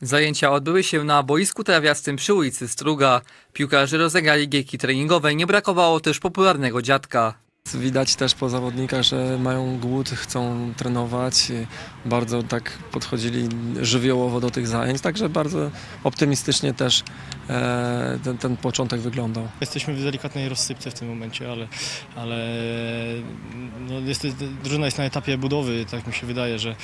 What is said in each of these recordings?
Zajęcia odbyły się na boisku trawiastym przy ulicy Struga. Piłkarze rozegrali gierki treningowe, nie brakowało też popularnego dziadka. Widać też po zawodnikach, że mają głód, chcą trenować. Bardzo tak podchodzili żywiołowo do tych zajęć, także bardzo optymistycznie też e, ten, ten początek wyglądał. Jesteśmy w delikatnej rozsypce w tym momencie, ale, ale no drużyna jest na etapie budowy, tak mi się wydaje, że,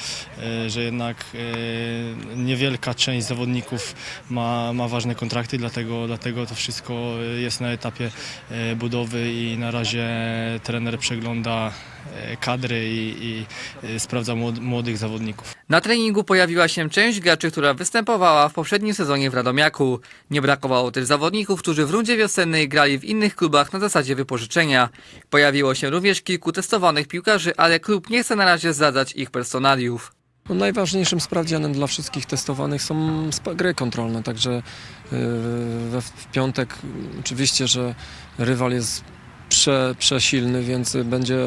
e, że jednak e, niewielka część zawodników ma, ma ważne kontrakty, dlatego, dlatego to wszystko jest na etapie e, budowy i na razie trener przegląda kadry i, i e, sprawdza młod- młodych zawodników. Na treningu pojawiła się część graczy, która występowała w poprzednim sezonie w Radomiaku. Nie brakowało też zawodników, którzy w rundzie wiosennej grali w innych klubach na zasadzie wypożyczenia. Pojawiło się również kilku testowanych piłkarzy, ale klub nie chce na razie zdradzać ich personaliów. No, najważniejszym sprawdzianem dla wszystkich testowanych są gry kontrolne, także we, w piątek oczywiście, że rywal jest prze, przesilny, więc będzie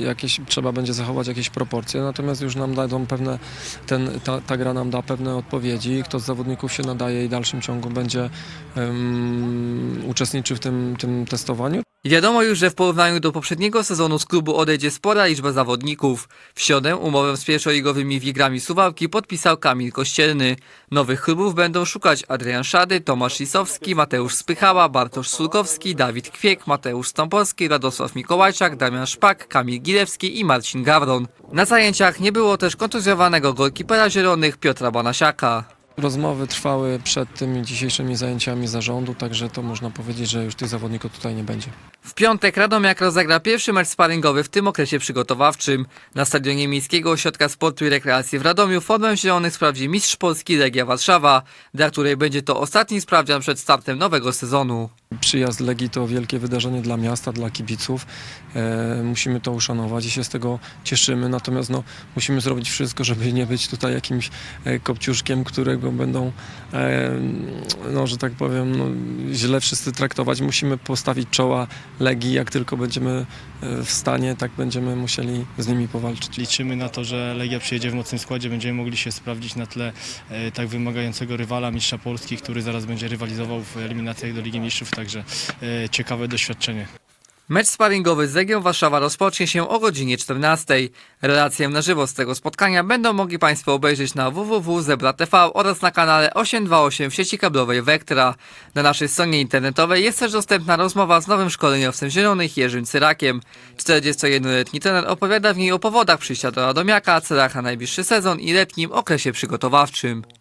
jakieś, trzeba będzie zachować jakieś proporcje, natomiast już nam dadzą pewne, ten, ta, ta gra nam da pewne odpowiedzi, kto z zawodników się nadaje i w dalszym ciągu będzie um, uczestniczył w tym, tym testowaniu. Wiadomo już, że w porównaniu do poprzedniego sezonu z klubu odejdzie spora liczba zawodników. W środę umowę z pierwszoligowymi Wigrami Suwałki podpisał Kamil Kościelny. Nowych klubów będą szukać Adrian Szady, Tomasz Lisowski, Mateusz Spychała, Bartosz Sulkowski, Dawid Kwiek, Mateusz Stąpowski, Radosław Mikołajczak, Damian Szpak, Kamil Gilewski i Marcin Gawron. Na zajęciach nie było też kontuzjowanego golkipera zielonych Piotra Banasiaka. Rozmowy trwały przed tymi dzisiejszymi zajęciami zarządu, także to można powiedzieć, że już tych zawodników tutaj nie będzie. W piątek Radomiak rozegra pierwszy mecz sparingowy w tym okresie przygotowawczym. Na stadionie Miejskiego Ośrodka Sportu i Rekreacji w Radomiu formę zielonych sprawdzi mistrz Polski Legia Warszawa, dla której będzie to ostatni sprawdzian przed startem nowego sezonu. Przyjazd Legii to wielkie wydarzenie dla miasta, dla kibiców. E, musimy to uszanować i się z tego cieszymy. Natomiast no, musimy zrobić wszystko, żeby nie być tutaj jakimś e, kopciuszkiem, którego będą, e, no, że tak powiem, no, źle wszyscy traktować. Musimy postawić czoła Legii. Jak tylko będziemy e, w stanie, tak będziemy musieli z nimi powalczyć. Liczymy na to, że Legia przyjedzie w mocnym składzie, będziemy mogli się sprawdzić na tle e, tak wymagającego rywala, mistrza Polski, który zaraz będzie rywalizował w eliminacjach do Ligi Mistrzów, także e, ciekawe doświadczenie. Mecz sparingowy z Legią Warszawa rozpocznie się o godzinie 14. Relację na żywo z tego spotkania będą mogli Państwo obejrzeć na www.zebra.tv oraz na kanale 828 w sieci kablowej Vectra. Na naszej stronie internetowej jest też dostępna rozmowa z nowym szkoleniowcem Zielonych Jerzym Cyrakiem. 41-letni trener opowiada w niej o powodach przyjścia do Radomiaka, celach na najbliższy sezon i letnim okresie przygotowawczym.